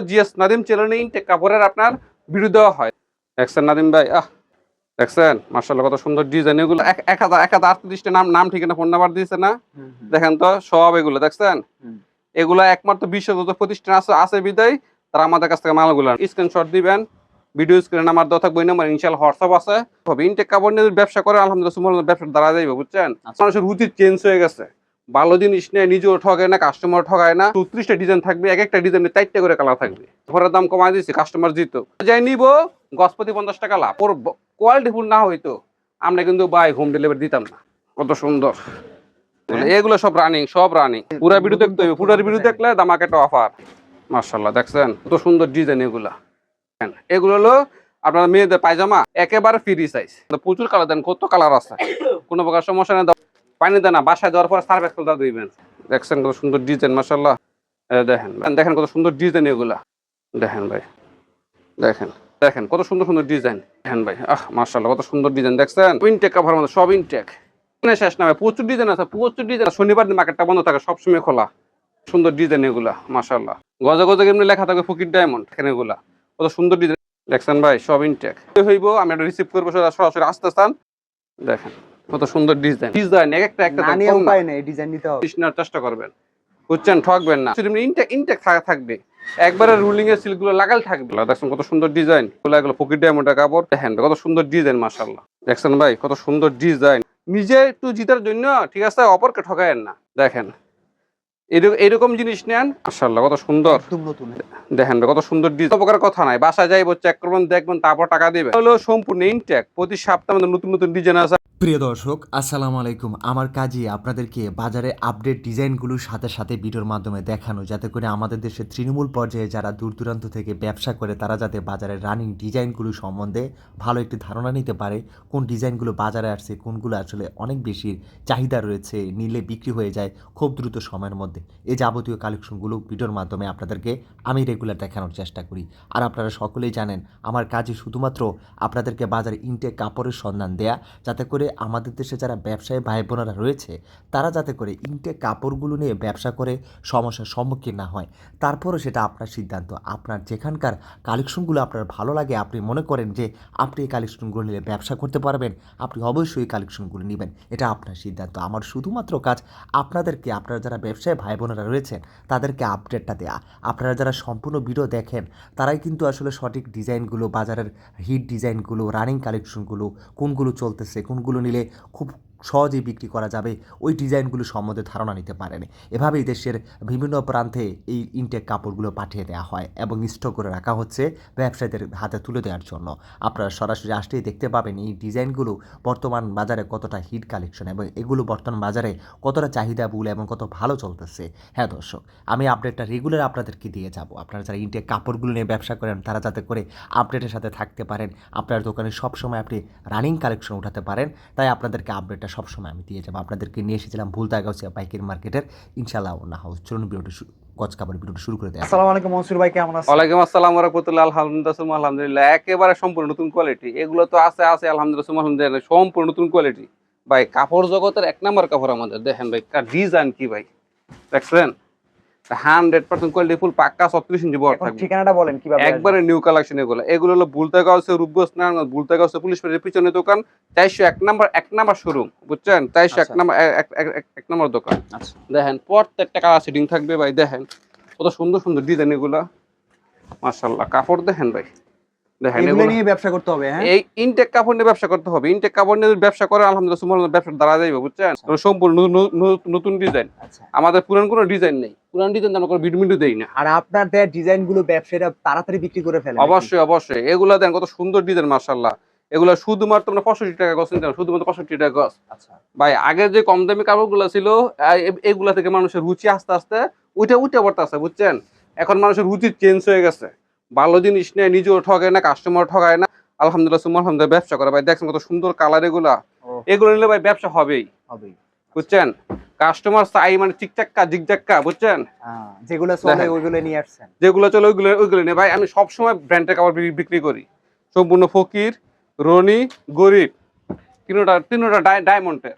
GS Nadim চ্যানেলে intact কাপড়ের আপনার ভিডিও দেওয়া হয়। দেখছেন নাদিম ভাই? আহ দেখছেন? মার্শাল্লাহ কত সুন্দর ডিজাইন এগুলো। এক- হাজার এক হাজার আটত্রিশটা নাম নাম ঠিকানা ফোন নাম্বার দিয়েছে না? দেখেন তো সব এগুলো দেখছেন? এগুলো একমাত্র বিশ্ব যত প্রতিষ্ঠান আছে আছে বিদায়। তারা আমাদের কাছ থেকে মালগুলো স্ক্রিনশট দিবেন। ভিডিও স্ক্রিনে আমার দেওয়া থাকবে নাম্বার ইনশাল হোয়াটসঅ্যাপ আছে। ইনটেক কাপড় নিয়ে ব্যবসা করে আলহামদুলিল্লাহ ব্যবসা দাঁড়া যাইবে বুঝছেন? আচ্ছা। মানুষের রুচি চেঞ্জ হয়ে গেছে। ভালো জিনিস নেই নিজেও ঠগায় না কাস্টমার ঠগায় না। চৌত্রিশটা ডিজাইন থাকবে এক একটা ডিজাইনে চারটে করে কালার থাকবে। ঘরের দাম কমাই দিচ্ছি কাস্টমার জিতো যাই নিব গসপতি পঞ্চাশ টাকা লাভ। ওর কোয়ালিটি ফুল না হইতো আমরা কিন্তু বাই হোম ডেলিভারি দিতাম না। কত সুন্দর। হ্যাঁ। এগুলো সব রানিং সব রানিং পুরা ভিডিও দেখতে হবে পুরার ভিডিও দেখলে দামাকে একটা অফার মার্শাল্লাহ দেখছেন? কত সুন্দর ডিজাইন এগুলা। দেখেন, এগুলো হলো আপনার মেয়েদের পায়জামা একেবারে ফ্রি সাইজ প্রচুর কালার দেন কত কালার আছে? কোনো প্রকার সমস্যা নেই পানি দেন না, বাসায় দেওয়ার পর সার্ভ এক্সেল দা দিবেন। দেখছেন কত সুন্দর ডিজাইন মার্শাল্লাহ দেখেন দেখেন কত সুন্দর ডিজাইন এগুলা। দেখেন ভাই, দেখেন দেখেন কত সুন্দর সুন্দর ডিজাইন। দেখেন ভাই, আহ মার্শাল্লাহ কত সুন্দর ডিজাইন, দেখছেন? ইনটেক কাভার মধ্যে সব ইনটেক শেষ নামে প্রচুর ডিজাইন আছে, প্রচুর ডিজাইন। শনিবার দিন মার্কেটটা বন্ধ থাকে, সবসময় খোলা। সুন্দর ডিজাইন এগুলা মার্শাল্লাহ গজে গজে এমনি লেখা থাকবে ফকির ডায়মন্ড এখানে এগুলা। কত সুন্দর ডিজাইন। দেখছেন ভাই, সব ইনটেক হইব, আমি একটা রিসিভ করব, সরাসরি আসতে স্থান দেখেন। কত সুন্দর ডিজাইন ডিজাইন এক একটা একটা না দাম নিয়ে কম না। উপায় নেই ডিজাইন নিতে হবে। নেওয়ার চেষ্টা করবেন। বুঝছেন? ঠকবেন না। ইনটেক ইনটেক থাকবে। একবারে রুলিং এর সিল্কগুলো লাগাল থাকবে। দেখছেন কত সুন্দর ডিজাইনগুলো এগুলো পকেট ডায়মন্ডের কাপড়। দেখেন কত সুন্দর ডিজাইন মাশাল্লাহ দেখছেন ভাই কত সুন্দর ডিজাইন নিজে একটু জিতার জন্য ঠিক আছে অপরকে ঠকায়েন না। দেখেন এরকম জিনিস নেন মাশাল্লাহ কত সুন্দর। দেখেন কত সুন্দর ডিজাইন প্রকার কথা নাই। বাসা যাইবো চেক করবেন দেখবেন তারপর টাকা দিবেন। হলো সম্পূর্ণ ইনটেক প্রতি সপ্তাহে নতুন নতুন ডিজাইন আছে। প্রিয় দর্শক, আসসালামু আলাইকুম। আমার কাজে আপনাদেরকে বাজারে আপডেট ডিজাইনগুলোর সাথে সাথে ভিডিওর মাধ্যমে দেখানো, যাতে করে আমাদের দেশের তৃণমূল পর্যায়ে যারা দূর দূরান্ত থেকে ব্যবসা করে, তারা যাতে বাজারে রানিং ডিজাইনগুলো সম্বন্ধে ভালো একটি ধারণা নিতে পারে, কোন ডিজাইনগুলো বাজারে আসছে, কোনগুলো আসলে অনেক বেশি চাহিদা রয়েছে, নিলে বিক্রি হয়ে যায় খুব দ্রুত সময়ের মধ্যে। এই যাবতীয় কালেকশনগুলো ভিডিওর মাধ্যমে আপনাদেরকে আমি রেগুলার দেখানোর চেষ্টা করি। আর আপনারা সকলেই জানেন, আমার কাজে শুধুমাত্র আপনাদেরকে বাজারে ইনটেক কাপড়ের সন্ধান দেয়া, যাতে করে আমাদের দেশে যারা ব্যবসায়ী ভাই বোনেরা রয়েছে, তারা যাতে করে ইনটেক কাপড়গুলো নিয়ে ব্যবসা করে সমস্যার সম্মুখীন না হয়। তারপরও সেটা আপনার সিদ্ধান্ত। আপনার যেখানকার কালেকশনগুলো আপনার ভালো লাগে, আপনি মনে করেন যে আপনি এই কালেকশনগুলো নিলে ব্যবসা করতে পারবেন, আপনি অবশ্যই কালেকশনগুলো নেবেন। এটা আপনার সিদ্ধান্ত। আমার শুধুমাত্র কাজ আপনাদেরকে, আপনারা যারা ব্যবসায়ী ভাই বোনেরা রয়েছেন, তাদেরকে আপডেটটা দেয়া। আপনারা যারা সম্পূর্ণ ভিডিও দেখেন, তারাই কিন্তু আসলে সঠিক ডিজাইনগুলো, বাজারের হিট ডিজাইনগুলো, রানিং কালেকশনগুলো, কোনগুলো চলতেছে, কোনগুলো নিলে খুব সহজেই বিক্রি করা যাবে। ওই ডিজাইনগুলো সম্বন্ধে ধারণা নিতে পারেন। এভাবেই দেশের বিভিন্ন প্রান্তে এই ইনটেক কাপড়গুলো পাঠিয়ে দেওয়া হয় এবং স্টক করে রাখা হচ্ছে ব্যবসায়ীদের হাতে তুলে দেওয়ার জন্য। আপনারা সরাসরি আসলেই দেখতে পাবেন এই ডিজাইনগুলো বর্তমান বাজারে কতটা হিট কালেকশন এবং এগুলো বর্তমান বাজারে কতটা চাহিদাবহুল এবং কত ভালো চলতেছে। হ্যাঁ দর্শক, আমি আপডেটটা রেগুলার আপনাদেরকে দিয়ে যাব। আপনারা যারা ইনটেক কাপড়গুলো নিয়ে ব্যবসা করেন, তারা যাতে করে আপডেটের সাথে থাকতে পারেন। আপনার দোকানে সবসময় আপনি রানিং কালেকশন উঠাতে পারেন। তাই আপনাদেরকে আপডেটটা সবসময় আমি দিয়ে যাব। আপনাদেরকে নিয়ে এসেছিলাম ভুল ভুলতাগাউসিয়া বাইকের মার্কেটের। ইনশাল্লাহ না হাউস চলুন ভিডিওটি শু- গজ কাপড় ভিডিওটি শুরু করে দেয় আসসালামু আলাইকুম মনসুর ভাই কেমন আছেন? ওয়ালাইকুম আসসালাম ওয়া রাহমাতুল্লাহ আলহামদুলিল্লাহ আলহামদুলিল্লাহ। একেবারে সম্পূর্ণ নতুন কোয়ালিটি এগুলো তো আছে আছে আলহামদুলিল্লাহ আলহামদুলিল্লাহ সম্পূর্ণ নতুন কোয়ালিটি ভাই কাপড় জগতের এক নাম্বার কাপড় আমাদের। দেখেন ভাই ডিজাইন কি ভাই? দেখছেন? হান্ড্রেড পার্সেন্ট কোয়ালিটি ফুল পাক্কা ছত্রিশ ইঞ্চি বড় থাকবে। ঠিকানাটা বলেন কীভাবে একবারে নিউ কালেকশন এগুলো। এগুলো হলো রূপগঞ্জ নারায়ণগঞ্জ পুলিশ পিছনে দোকান চারশো এক নাম্বার এক নাম্বার শোরুম বুঝছেন? চারশো এক আচ্ছা। নাম্বার এক- নাম্বার দোকান। আচ্ছা। দেখেন প্রত্যেকটা কালার সেটিং থাকবে ভাই দেখেন। কত সুন্দর সুন্দর ডিজাইন এগুলা। মাশাল্লাহ কাপড় দেখেন ভাই। এগুলো এগুলো নিয়ে ব্যবসা করতে হবে হ্যাঁ? এই ইনটেক কাপড় নিয়ে ব্যবসা করতে হবে। ইনটেক কাপড় নিয়ে ব্যবসা করে আলহামদুলিল্লাহ সুমন ব্যবসা দাঁড়া যাইবে বুঝছেন? সম্পূর্ণ নু- নু- নতুন ডিজাইন আচ্ছা। আমাদের পুরান কোনো ডিজাইন নেই। পুরান ডিজাইন আমরা কোনো ভিডিও ভিডিও দেই না। আর আপনার দেওয়া ডিজাইনগুলো ব্যবসায়ীরা তাড়াতাড়ি বিক্রি করে ফেলে অবশ্যই অবশ্যই। এগুলা দেন কত সুন্দর ডিজাইন এগুলা শুধুমাত্র আমরা পঁয়ষট্টি টাকা গছ শুধুমাত্র পঁয়ষট্টি টাকা গছ আচ্ছা। ভাই আগের যে কম দামি কাপড়গুলো ছিল এগুলা থেকে মানুষের রুচি আস্তে আস্তে উঠে উঠে পড়তেছে বুঝছেন? এখন মানুষের রুচি চেঞ্জ হয়ে গেছে। ভালো জিনিস নেই নিজেও ঠগায় না কাস্টমার ঠগায় না। আলহামদুলিল্লাহ সুমন আলহামদুলিল্লাহ ব্যবসা করে ভাই। দেখছেন কত সুন্দর কালার এগুলা। এগুলো নিলে ভাই ব্যবসা হবেই। হবেই। বুঝছেন? কাস্টমার চাই মানে চিকচাক্কা জিগজাক্কা বুঝছেন? হ্যাঁ, যেগুলো চলে ওইগুলো নিয়ে আসছেন। যেগুলো চলে ওইগুলো ওইগুলো নিয়ে। ভাই আমি সবসময় ব্র্যান্ডের কাপড় বিক্রি- করি। সম্পূর্ণ ফকির রনি গরিব। তিনোটা তিনোটা ডায়- ডায়মন্ডের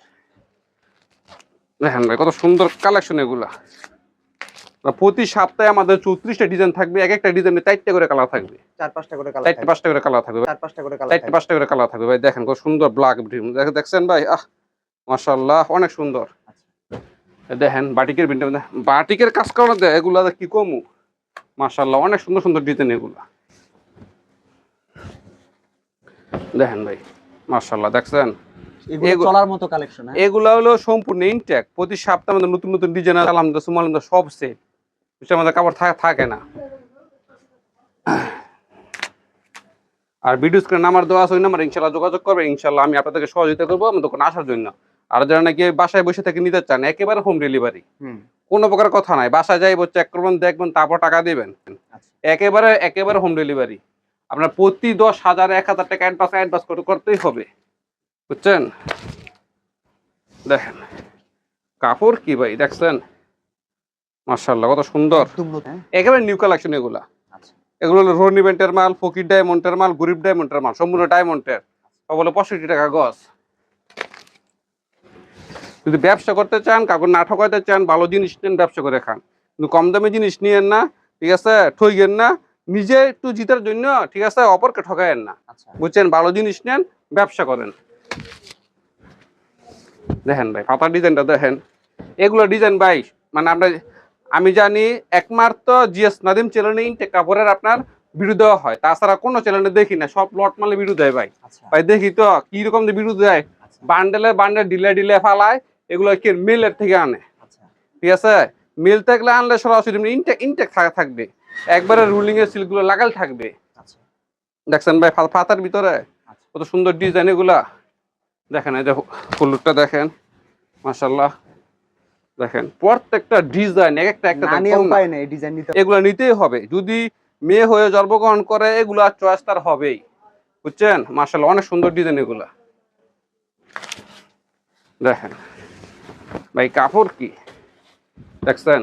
দেখেন ভাই কত সুন্দর কালেকশন এগুলা। প্রতি সপ্তাহে আমাদের চৌত্রিশটা ডিজাইন থাকবে এক একটা ডিজাইনে চারটে করে কালার থাকবে। চার পাঁচটা করে কালার চারটে পাঁচটা করে কালার থাকবে চার পাঁচটা করে কালার চারটে পাঁচটা করে কালার থাকবে ভাই। দেখেন কত সুন্দর ব্ল্যাক দেখছেন ভাই? আহ মাশাল্লাহ অনেক সুন্দর। এ দেখেন বাটিকের বিনটা বাটিকের কাজ করানো দেয় এগুলা কি কমু? মাশাল্লাহ অনেক সুন্দর সুন্দর ডিজাইন এগুলা। দেখেন ভাই মাশাল্লাহ দেখছেন? এগুলো চলার মতো কালেকশন হ্যাঁ? এগুলা হলো সম্পূর্ণ ইনটেক প্রতি সপ্তাহে আমাদের নতুন নতুন ডিজাইন আলহামদুলিল্লাহ সব সেট বুঝছে আমাদের কাপড় থাকে না। আর ভিডিও স্ক্রিন নাম্বার দেওয়া আছে ওই নাম্বার ইনশাল্লাহ যোগাযোগ করবে ইনশাল্লাহ আমি আপনাদেরকে সহযোগিতা করব আমার দোকানে আসার জন্য। আর যারা নাকি বাসায় বসে থেকে নিতে চান একেবারে হোম। ডেলিভারি কোনো প্রকার কথা নাই বাসায় যাই যাইব চেক করবেন দেখবেন তারপর টাকা দিবেন। আচ্ছা। একেবারে একেবারে হোম ডেলিভারি আপনার প্রতি দশ হাজার এক হাজার টাকা অ্যাডভান্স অ্যাডভান্স করতেই হবে। বুঝছেন? দেখেন। কাপড় কি ভাই দেখছেন? মার্শাল্লাহ কত সুন্দর। হ্যাঁ? একেবারে নিউ কালেকশন এগুলা। আচ্ছা। এগুলো হলো রোড ইভেন্টের মাল ফকির ডায়মন্ডের মাল গরিব ডায়মন্ডের মাল সম্পূর্ণ ডায়মন্ডের সব হলো পঁয়ষট্টি টাকা গছ যদি ব্যবসা করতে চান কাউকে না ঠকাইতে চান ভালো জিনিস নেন ব্যবসা করে খান। কিন্তু কম দামে জিনিস নিয়েন না ঠিক আছে? ঠইগেন না নিজে একটু জিতার জন্য ঠিক আছে? অপরকে ঠকায়েন না। আচ্ছা। বুঝছেন? ভালো জিনিস নেন ব্যবসা করেন। দেখেন ভাই পাতার ডিজাইনটা দেখেন। এগুলো ডিজাইন ভাই মানে আপনার আমি জানি একমাত্র জিএস নাদিম চ্যানেলে ইনটেক কাপড়ের আপনার দেওয়া হয়। তাছাড়া কোনো চ্যানেলে দেখি না সব লট মালে ভিডিও দেয় ভাই। আচ্ছা। ভাই দেখি তো কি রকম যে দেয় আচ্ছা। বান্ডেলে বান্ডেল ডিলে ডিলে ফালায় এগুলো কি মিলের থেকে আনে? আচ্ছা। ঠিক আছে? মিল থাকলে আনলে সরাসরি ইনটেক ইনটেক থাকবে। একবারে রুলিং এর সিলগুলো লাগাল থাকবে। দেখছেন ভাই ফা- পাতার ভিতরে। কত সুন্দর ডিজাইন এগুলা। দেখেন এই যে হলুদটা দেখেন। মাশাল্লাহ দেখেন প্রত্যেকটা ডিজাইন এক একটা একটা। উপায় নেই ডিজাইন নিতে এগুলা নিতেই হবে। যদি মেয়ে হয়ে জন্মগ্রহণ করে এগুলা চয়েস তার হবেই। বুঝছেন? মাশাল্লাহ অনেক সুন্দর ডিজাইন এগুলা। দেখেন ভাই কাপড় কি? দেখছেন?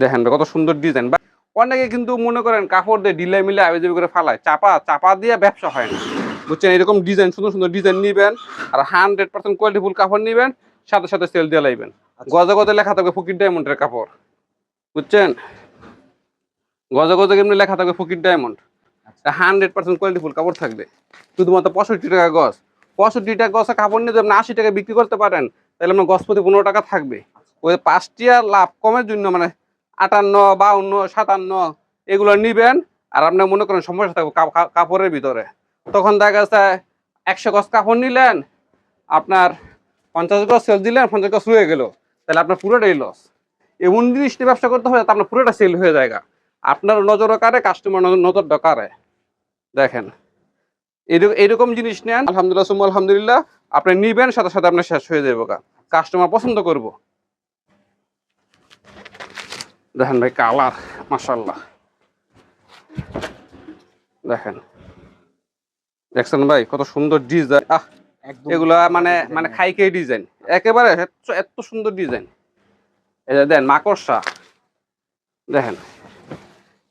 দেখেন কত সুন্দর ডিজাইন অনেকে কিন্তু মনে করেন কাপড় দিয়ে ডিলে মিলে আবে করে ফালায়। চাপা চাপা দিয়ে ব্যবসা হয় না। বুঝছেন? এরকম ডিজাইন সুন্দর সুন্দর ডিজাইন নিবেন আর হান্ড্রেড পার্সেন্ট কোয়ালিটিফুল কাপড় নিবেন সাথে সাথে সেল দিয়ে লাইবেন। আচ্ছা। গজে গজে লেখা থাকবে ফকির ডায়মন্ডের কাপড়। বুঝছেন? গজে গজে কেমনি লেখা থাকবে ফকির ডায়মন্ড আচ্ছা। হান্ড্রেড পার্সেন্ট কোয়ালিটিফুল কাপড় থাকবে। শুধুমাত্র পঁয়ষট্টি টাকা গজ। পঁয়ষট্টি টাকা গজে কাপড় নিয়ে যদি আপনি আশি টাকা বিক্রি করতে পারেন তাহলে আপনার গজ প্রতি পনেরো টাকা থাকবে। ওই পাঁচটিয়া লাভ কমের জন্য মানে আটান্ন বাউন্ন সাতান্ন এগুলো নিবেন আর আপনার মনে করেন সমস্যা থাকবে কাপড়ের ভিতরে। তখন দেখা যাচ্ছে একশো গজ কাপড় নিলেন আপনার পঞ্চাশ গজ সেল দিলেন, পঞ্চাশ গজ রয়ে গেল। তাহলে আপনার পুরোটাই লস এমন জিনিস নিয়ে ব্যবসা করতে হবে আপনার পুরোটা সেল হয়ে যায় আপনার নজর কারে কাস্টমার নজর কারে দেখেন এরকম জিনিস নেন, আলহামদুলিল্লাহ, সুম্মা আলহামদুলিল্লাহ, আপনি নিবেন, সাথে সাথে আপনার শেষ হয়ে যাবে কাস্টমার পছন্দ করব। দেখেন ভাই কালার মাশাল্লাহ দেখেন, দেখছেন ভাই, কত সুন্দর ডিজাইন আহ এগুলা মানে মানে খাইকে ডিজাইন একেবারে এত সুন্দর ডিজাইন এই যে দেন মাকড়সা। দেখেন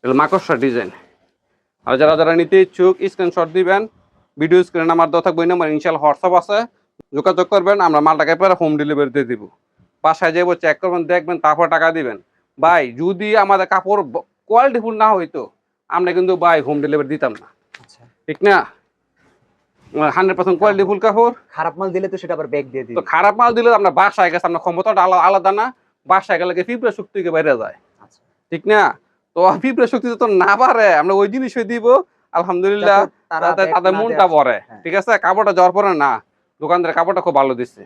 এগুলো মাকড়সা ডিজাইন আর যারা যারা নিতে ইচ্ছুক স্ক্রিনশট দিবেন। ভিডিও স্ক্রিনে আমার দেওয়া থাকবে নাম্বার ইনশাল্লাহ হোয়াটসঅ্যাপ আছে। যোগাযোগ করবেন আমরা মালটাকে পরে হোম ডেলিভারি দিয়ে দিব। বাসায় যাব চেক করবেন দেখবেন তারপর টাকা দিবেন। ভাই যদি আমাদের কাপড় কোয়ালিটিফুল না হইতো আমরা কিন্তু ভাই হোম ডেলিভারি দিতাম না। আচ্ছা। ঠিক না? হান্ড্রেড পার্সেন্ট কোয়ালিটিফুল কাপড় খারাপ মাল দিলে তো সেটা আবার ব্যাগ দিয়ে তো খারাপ মাল দিলে আপনার বাসায় গেছে আপনার ক্ষমতাটা আলাদা আলাদা না। বাসায় গেলে পিঁপড়ে শক্তিকে বাইরে যায়? আচ্ছা। ঠিক না? তো পিঁপড়ে শক্তি তো না পারে আমরা ওই জিনিসই দিব আলহামদুলিল্লাহ। যাতে তারা তাতে ব্যাগ তাদের মনটা ভরে হ্যাঁ। ঠিক আছে? কাপড়টা পরে না কাপড়টা খুব ভালো দিচ্ছে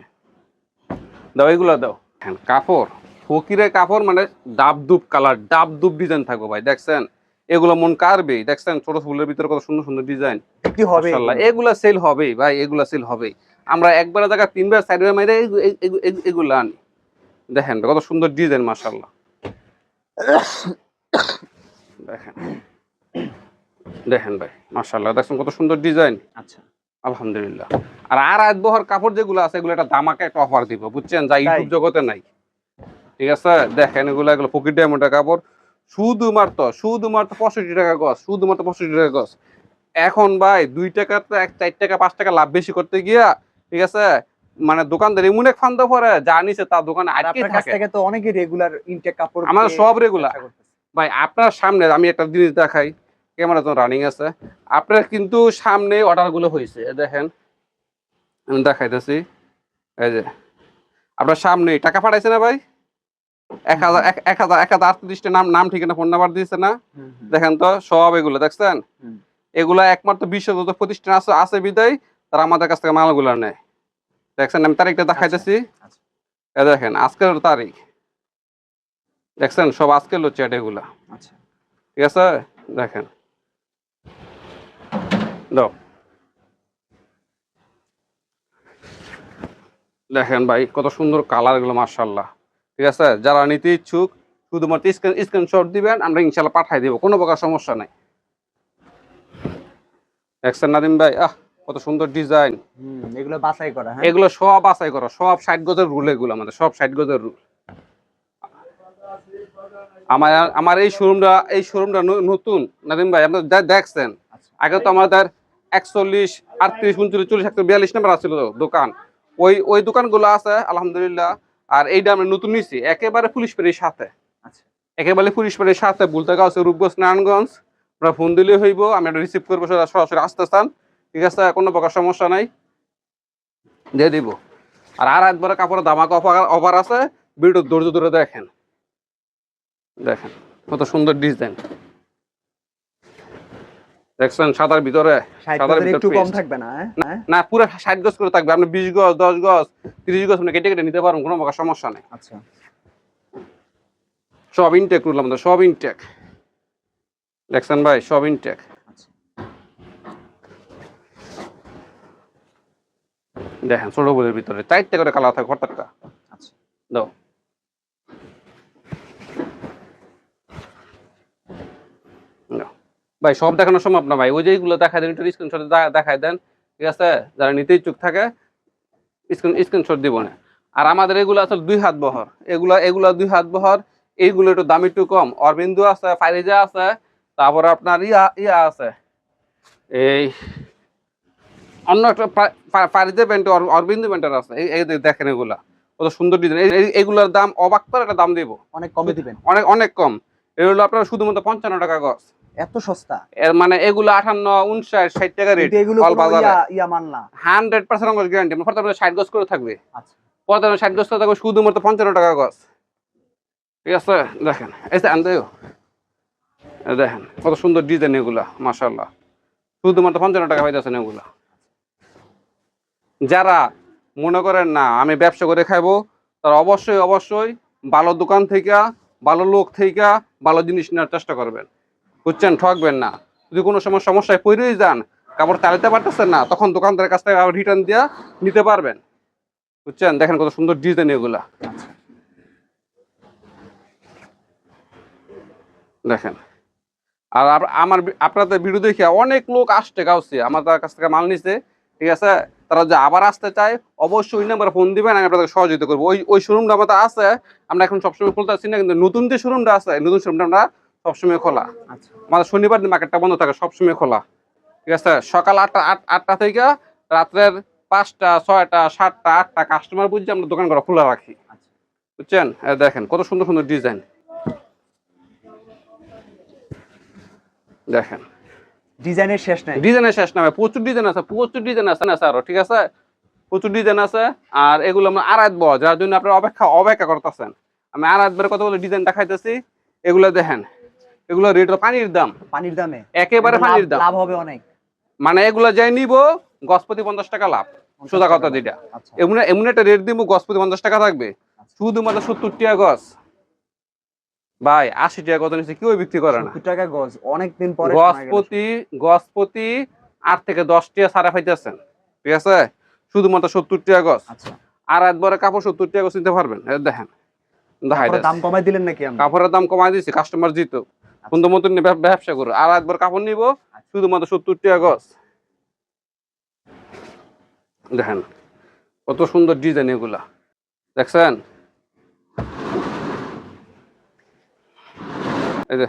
দাও এগুলো দাও। হ্যাঁ, কাপড়। ফকিরের কাপড় মানে ডাব দুব কালার ডাব দুব ডিজাইন থাকব ভাই দেখছেন? এগুলো মন কারবেই দেখছেন ছোট ফুলের ভিতরে কত সুন্দর সুন্দর ডিজাইন বিক্রি হবে এগুলা সেল হবে ভাই এগুলা সেল হবেই। আমরা একবার জায়গা তিনবার চারবার মাইরে এগু- এগু- এগু- এগু- এগুলা আনি। দেখেন কত সুন্দর ডিজাইন মাশাআল্লাহ। দেখেন। দেখেন ভাই মাশাআল্লাহ দেখছেন কত সুন্দর ডিজাইন আচ্ছা। আলহামদুলিল্লাহ। আর আর আজ বহর কাপড় যেগুলো আছে এগুলো একটা দামাকে একটা অফার দিব বুঝছেন? যা ইউটিউব জগতে নাই। ঠিক আছে? দেখেন এগুলো এগুলো পকেট ডায়মন্ডের কাপড়। শুধুমাত্র শুধুমাত্র পঁয়ষট্টি টাকা গছ শুধুমাত্র পঁয়ষট্টি টাকা গছ এখন ভাই দুই টাকা তো এক চার টাকা পাঁচ টাকা লাভ বেশি করতে গিয়া ঠিক আছে? মানে দোকানদার এমন এক ফান্দা পরে যা নিছে তার দোকানে আটকে থাকে। থেকে তো অনেকে রেগুলার ইনটেক কাপড় আমাদের সব করতেছে। ভাই আপনার সামনে আমি একটা জিনিস দেখাই ক্যামেরা তো রানিং আছে। আপনার কিন্তু সামনে অর্ডারগুলো হয়েছে দেখেন। আমি দেখাইতেছি এই যে। আপনার সামনে টাকা পাঠাইছে না ভাই? এক হাজার এক- হাজার এক হাজার আটত্রিশটা নাম নাম ঠিকানা ফোন নাম্বার দিয়েছে না। দেখেন তো সব এগুলো দেখছেন? এগুলা একমাত্র বিশ্বগত প্রতিষ্ঠান আছে আছে বিদায় তারা আমাদের কাছ থেকে মালগুলো নেয়। দেখছেন আমি তারিখটা দেখাইতেছি। আচ্ছা। এ দেখেন আজকের তারিখ। দেখছেন সব আজকের হচ্ছে এগুলা। আচ্ছা। ঠিক আছে? দেখেন। দাও। দেখেন ভাই কত সুন্দর কালারগুলো মার্শাল্লাহ ঠিক আছে? যারা নিতে ইচ্ছুক শুধুমাত্র স্ক্রিন স্ক্রিনশট দিবেন আমরা ইনশাল্লাহ পাঠাই দিব কোনো প্রকার সমস্যা নাই। দেখছেন নাদিম ভাই? আহ কত সুন্দর ডিজাইন এগুলো বাছাই করা হ্যাঁ? এগুলো সব বাছাই করো সব ষাট গজের রুল এগুলো আমাদের সব ষাট গজের রুল আমার আমার এই শোরুমটা এই শোরুমটা নতুন। নাদিম ভাই আপনার দেখছেন? আচ্ছা। আগে তো আমাদের একচল্লিশ আটত্রিশ উনচল্লিশ চল্লিশ একশো বিয়াল্লিশ নাম্বার আছিল তো দোকান। ওই ওই দোকানগুলো আছে আলহামদুলিল্লাহ। আর এইটা আমরা নতুন নিছি একেবারে পুলিশ পেরির সাথে। আচ্ছা। একেবারে পুলিশ পেরির সাথে বুলতাগাঁও আছে রূপগঞ্জ নারায়ণগঞ্জ। আমরা ফোন দিলে হইব আমি এটা রিসিভ করব সেটা সরাসরি আসতে চান। ঠিক আছে কোনো প্রকার সমস্যা নাই। দিয়ে দিব। আর আর একবারে কাপড়ের দামাক অফার অফার আছে ভিডিও ধৈর্য ধরে দেখেন। দেখেন কত সুন্দর ডিজাইন দেখছেন সাদার ভিতরে ষাট সাদার গজের একটু কম থাকবে না হ্যাঁ? না পুরো ষাট গজ করে থাকবে। আপনি বিশ গজ দশ গজ তিরিশ গজ আপনি কেটে কেটে নিতে পারবেন কোনো প্রকার সমস্যা নেই। আচ্ছা। সব ইনটেক রুল আমাদের সব ইনটেক দেখছেন ভাই সব ইনটেক আচ্ছা। দেখেন ছোট বইয়ের ভিতরে চারটে করে কালার থাকে প্রত্যেকটা আচ্ছা দাও নাও। ভাই সব দেখানো সম্ভব না ভাই। ওই যেগুলো দেখায় দেন একটু স্ক্রিনশটে দেখায় দেন ঠিক আছে? যারা নিতে ইচ্ছুক থাকে স্ক্রিন স্ক্রিনশট দিব না। আর আমাদের এগুলো আসলে দুই হাত বহর। এগুলো এগুলো দুই হাত বহর এইগুলো একটু দাম একটু কম। অরবিন্দু আছে ফাইরিজা আছে তারপরে আপনার ইয়া ইয়া আছে। এই অন্য একটা ফারিজা ব্যান্ড অরবিন্দু ব্যান্ডের আছে। এই দেখেন এগুলা কত সুন্দর ডিজাইন এইগুলোর দাম অবাক করে একটা দাম দিব। অনেক কমে দিবেন। অনেক অনেক কম। এগুলো আপনার শুধুমাত্র পঞ্চান্ন টাকা গছ এত সস্তা? এর মানে এগুলো আঠান্ন উনষাট ষাট টাকা রেট এগুলো ইয়া মান না। হান্ড্রেড পার্সেন্ট গছ গ্যারান্টি মানে প্রথমে ষাট করে থাকবে। আচ্ছা। প্রথমে ষাট গছ করে থাকবে শুধুমাত্র পঞ্চান্ন টাকা ঠিক আছে? দেখেন এই যে আনতে দেখেন কত সুন্দর ডিজাইন এগুলা মাশাল্লাহ শুধুমাত্র পঞ্চান্ন টাকা পাইতেছেন এগুলা। যারা মনে করেন না আমি ব্যবসা করে খাইবো তারা অবশ্যই অবশ্যই ভালো দোকান থেকে ভালো লোক থেকে ভালো জিনিস নেওয়ার চেষ্টা করবেন। বুঝছেন? ঠকবেন না। যদি কোনো সময় সমস্যায় পড়েই যান, কাপড় চালাতে পারতেছেন না, তখন দোকানদারের কাছ থেকে আবার রিটার্ন দিয়া নিতে পারবেন। বুঝছেন? দেখেন কত সুন্দর ডিজাইন এগুলা। দেখেন। আর আমার আপনাদের ভিডিও দেখে অনেক লোক আসছে গাউছে আমাদের কাছ থেকে মাল নিছে, ঠিক আছে? তারা যে আবার আসতে চায়, অবশ্যই ওই নাম্বারে ফোন দিবেন, আমি আপনাদের সহযোগিতা করব। ওই ওই শোরুমটা আমাদের আছে, আমরা এখন সবসময় খুলতে পারছি না, কিন্তু নতুন যে শোরুমটা আছে, নতুন শোরুমটা আমরা সবসময় খোলা। আচ্ছা। আমাদের শনিবার দিন মার্কেটটা বন্ধ থাকে সবসময় খোলা। ঠিক আছে? সকাল আটটা আট আটটা থেকে রাত্রের পাঁচটা ছয়টা সাতটা আটটা কাস্টমার বুঝছে আমরা দোকান করা খোলা রাখি। আচ্ছা। বুঝছেন? দেখেন কত সুন্দর সুন্দর ডিজাইন দেখেন। ডিজাইনের শেষ নাই? ডিজাইনের শেষ নামে প্রচুর ডিজাইন আছে প্রচুর ডিজাইন আছে না স্যার? ঠিক আছে? প্রচুর ডিজাইন আছে। আর এগুলো আমরা আড়াইত বড় যার জন্য আপনারা অপেক্ষা অপেক্ষা করতেছেন। আমি আড়াইত বের কত বলে ডিজাইন দেখাইতেছি? এগুলো দেখেন। এগুলো রেট পানির দাম। পানির দামে। একেবারে পানির দাম। লাভ হবে অনেক। মানে এগুলো যাই নিব গসপতি পঞ্চাশ টাকা লাভ। সোজা কথা যেটা। আচ্ছা। এমন এমন একটা রেট দিব গসপতি পঞ্চাশ টাকা থাকবে। শুধুমাত্র সত্তর টাকা গছ ভাই আশি টাকা কত নিচ্ছে কেউ বিক্রি করে না। 70 টাকা গজ অনেক দিন পরে গসপতি গসপতি আট থেকে দশ টাকা সারা পাইতেছেন। ঠিক আছে? শুধুমাত্র সত্তর টাকা গছ আচ্ছা। আর একবারে কাপড় সত্তর টাকা গছ নিতে পারবেন। দেখেন। দাম কমাই দিলেন নাকি আমি কাপড়ের দাম কমাই দিয়েছি কাস্টমার জিত। বন্ধু মতন ব্যবসা করো। আর একবার কাপড় নিব শুধুমাত্র সত্তর টাকা গছ দেখেন কত সুন্দর ডিজাইন এগুলা। দেখছেন? এই যে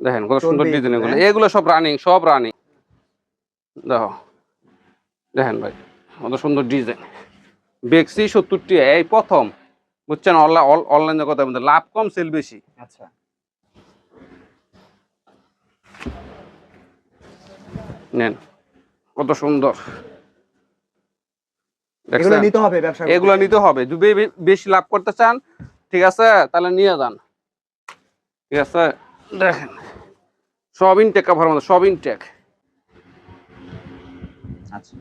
দেখেন কত সুন্দর ডিজাইন এগুলো, এগুলো? সব রানিং সব রানিং দেখো দেখেন ভাই কত সুন্দর ডিজাইন বেক্সি সত্তরটি এই প্রথম। বুঝছেন অনলাইনের কথা বলতে লাভ কম সেল বেশি। আচ্ছা। নেন। কত সুন্দর। এগুলো নিতে হবে ব্যবসা এগুলো নিতে হবে। যদি বেশি লাভ করতে চান ঠিক আছে তাহলে নিয়ে যান। ঠিক আছে? দেখেন। সব ইনটেক কাভার মধ্যে সব ইনটেক আচ্ছা।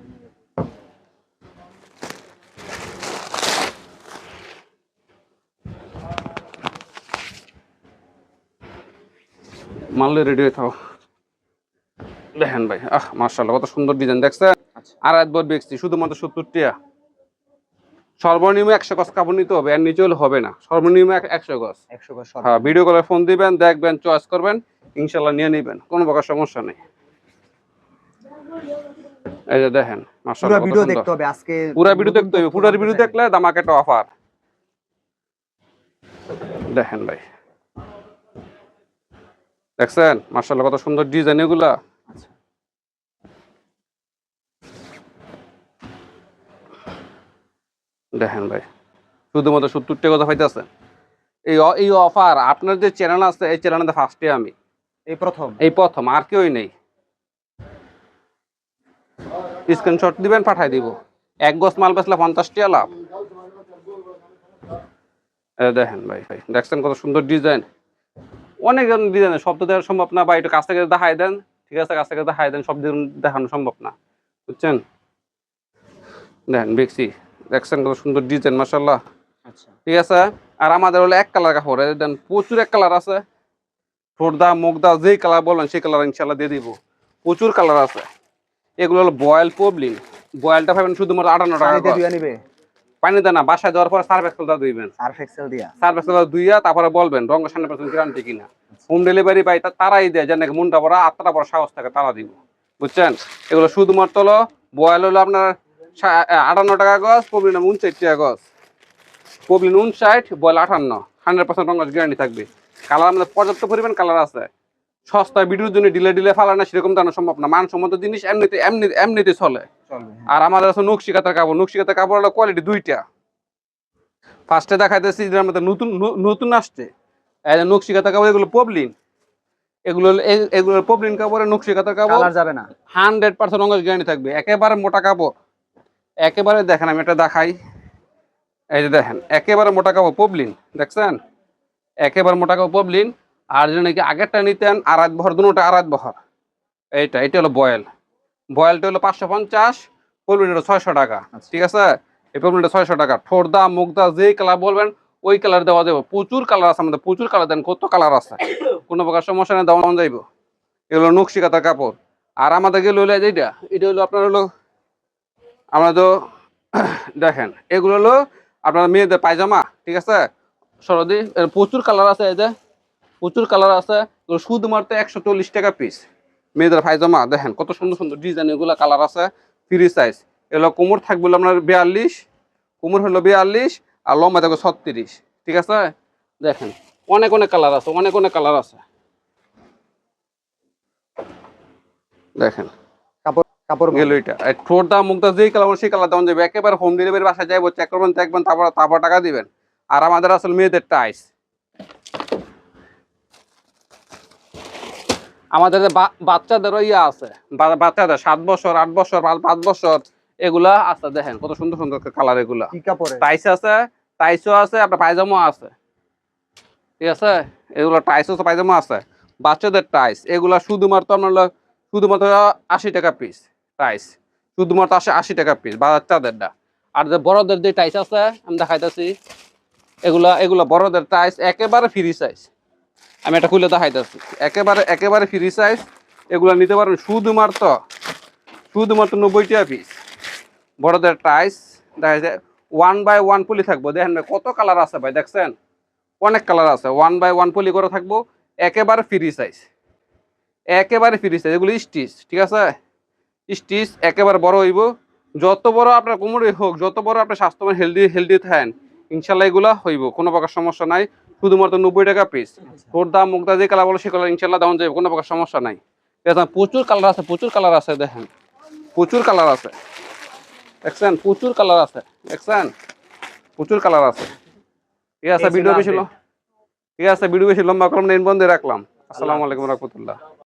মারলে রেডি হয়ে থাও দেখেন ভাই আহ মার্শাল্লাহ কত সুন্দর ডিজাইন দেখছেন? আচ্ছা। আর একবার দেখছি শুধুমাত্র সত্তর টিয়া সর্বনিম্ন একশো গজ কাপড় নিতে হবে আর নিচে হলে হবে না। সর্বনিম্ন একশো গজ। একশো গজ হ্যাঁ ভিডিও কলে ফোন দিবেন দেখবেন চয়েস করবেন ইনশাল্লাহ নিয়ে নেবেন কোনো প্রকার সমস্যা নেই। এই যে দেখেন পুরো ভিডিও সুন্দর। দেখতে হবে আজকে পুরা ভিডিও দেখতে হবে পুরা ভিডিও দেখলে দামাকে একটা অফার দেখেন ভাই। দেখছেন? মার্শাল্লাহ কত সুন্দর ডিজাইন এগুলা। দেখেন ভাই শুধুমাত্র সত্তর টাকা কথা পাইতেছেন এই এই অফার আপনার যে চ্যানেল আছে এই চ্যানেলে ফার্স্টে আমি। এই প্রথম? এই প্রথম আর কেউই নেই। স্ক্রিনশট দিবেন পাঠাই দিব। এক গজ মাল বেচলে পঞ্চাশ টাকা লাভ দেখেন ভাই ভাই দেখছেন কত সুন্দর ডিজাইন অনেক ডিজাইন সব তো দেওয়া সম্ভব না। বা একটু কাছ থেকে দেখাই দেন। ঠিক আছে কাছ থেকে দেখাই দেন সব দেখানো সম্ভব না। বুঝছেন? দেখেন দেখছি। দেখছেন কত সুন্দর ডিজাইন মাসাল্লাহ আচ্ছা। ঠিক আছে? আর আমাদের হলো এক কালার কাপড় দেন প্রচুর এক কালার আছে। ঠোঁটদা মুখদা যেই কালার বললেন সেই কালার ইনশাল্লাহ দিয়ে দিব। প্রচুর কালার আছে। এগুলো হলো বয়েল বয়েলটা পাবেন শুধুমাত্র আটান্ন টাকা নিবে? পানিতে না বাসায় দেওয়ার পরে সার্ফ এক্সেলটা ধুইবেন সার্ফ এক্সেল দিয়া? সার্ফ ধুইয়া তারপরে বলবেন রঙ সামনে পার্সেন্ট গ্যারান্টি কিনা। হোম ডেলিভারি পাই তা- তারাই দেয় যেন মনটা পড়া আত্মাটা পড়া সাহস থাকে তারা দিব। বুঝছেন? এগুলো শুধুমাত্র হলো বয়েল হলো আপনার আটান্ন টাকা গজ পবলিন উনষাট টাকা গজ। পবলিন উনষাট বয়েল আটান্ন। হান্ড্রেড পার্সেন্ট রঙ গ্যারান্টি থাকবে। কালার আমাদের পর্যাপ্ত পরিমাণ কালার আছে। সস্তা ভিডিওর জন্য ডিলে ডিলে ফালা না সেরকম জানা সম্ভব না। মানসম্মত জিনিস এমনিতে এমনি এমনিতে চলে। হ্যাঁ। আর আমাদের আছে নকশি কাতার কাপড়। নকশি কাতার কাপড় হলো কোয়ালিটি দুইটা ফার্স্টে দেখাইতেছি এটার মধ্যে নতুন নতুন আসছে। এই যে নকশি কাতার কাপড় এগুলো পবলিন। এগুলো এগুলো পবলিন কাপড়ের নকশি কাতার কাপড় যাবে না। হান্ড্রেড পার্সেন্ট রঙের গ্যারান্টি থাকবে। একেবারে মোটা কাপড়। একেবারে দেখেন আমি এটা দেখাই। এই যে দেখেন একেবারে মোটা কাপড় পবলিন দেখছেন? একেবারে মোটা কাপড় পবলিন আর যদি নাকি আগেরটা নিতেন আড়াত বহর দুটা আড়াত বহর। এইটা এটা হলো বয়েল। বয়েলটা হলো পাঁচশো পঞ্চাশ পবলিন হলো ছয়শো টাকা আচ্ছা। ঠিক আছে? এই পবলিনটা ছয়শো টাকা। ঠোঁটদা মুখদা যেই কালার বলবেন ওই কালার দেওয়া যাবে। প্রচুর কালার আছে আমাদের প্রচুর কালার দেন কত কালার আছে? কোনো প্রকার সমস্যা নেই দেওয়া যাইব। এগুলো নকশি কাতার কাপড়। আর আমাদের গেলে হলো এইটা এটা হলো আপনার হলো আমরা তো, দেখেন, এগুলো হলো আপনার মেয়েদের পায়জামা, ঠিক আছে? সরদি প্রচুর কালার আছে এই যে, প্রচুর কালার আছে। এগুলো শুধুমাত্র একশো চল্লিশ টাকা পিস মেয়েদের পায়জামা, দেখেন, কত সুন্দর সুন্দর ডিজাইন এগুলো কালার আছে ফ্রি সাইজ এগুলো কোমর থাকবে আপনার বিয়াল্লিশ, কোমর হলো বিয়াল্লিশ, আর লম্বা থাকবে ছত্রিশ, ঠিক আছে? দেখেন, অনেক অনেক কালার আছে, অনেক অনেক কালার আছে। দেখেন কাপড় কাপড় গেল এটা। আর ঠোঁটদা যেই কালার সেই কালার দেওয়া যাবে একেবারে হোম ডেলিভারি বাসায় যাইব চেক করবেন দেখবেন তারপর তারপর টাকা দিবেন। আর আমাদের আসলে মেয়েদের টাইস আমাদের বাচ্চাদেরও ইয়া আছে বাচ্চাদের সাত বছর আট বছর পাঁচ বছর এগুলা আছে দেখেন কত সুন্দর সুন্দর কালার এগুলা। টাইস আছে টাইসও আছে আপনার পায়জামা আছে। ঠিক আছে? এগুলো টাইসও আছে পায়জামা আছে। বাচ্চাদের টাইস এগুলা শুধুমাত্র আপনার শুধুমাত্র আশি টাকা পিস টাইস শুধুমাত্র আসে আশি টাকা পিস বাজার বাচ্চাদেরটা আর যে বড়দের যে টাইস আছে, আমি দেখাইতেছি, এগুলা এগুলা বড়দের টাইস একেবারে ফ্রি সাইজ আমি এটা খুলে দেখাইতেছি, একেবারে একেবারে ফ্রি সাইজ এগুলা নিতে পারবেন শুধুমাত্র শুধুমাত্র নব্বই টাকা পিস বড়দের টাইস দেখা যায় ওয়ান বাই ওয়ান পলি থাকব। দেখেন ভাই, কত কালার আছে ভাই, দেখছেন? অনেক কালার আছে। ওয়ান বাই ওয়ান পলি করে থাকব, একেবারে ফ্রি সাইজ একেবারে ফ্রি সাইজ এগুলো স্টিচ ঠিক আছে? স্টিচ একেবারে বড় হইব। যত বড় আপনার কোমরে হোক যত বড় আপনার স্বাস্থ্যবান হেলদি হেলদি থাকেন ইনশাল্লাহ এগুলা হইব কোনো প্রকার সমস্যা নাই। শুধুমাত্র নব্বই টাকা পিস তোর দাম মুখদা যে কালার বলো সে কালার ইনশাল্লাহ দাম যাবে কোনো প্রকার সমস্যা নাই। আছে প্রচুর কালার আছে প্রচুর কালার আছে দেখেন। প্রচুর কালার আছে। দেখছেন? প্রচুর কালার আছে। দেখছেন? প্রচুর কালার আছে। ঠিক আছে ভিডিও বেশি ঠিক আছে ভিডিও বেশি লম্বা করলাম না, বন্ধে রাখলাম। আসসালামু আলাইকুম রহমতুল্লাহ।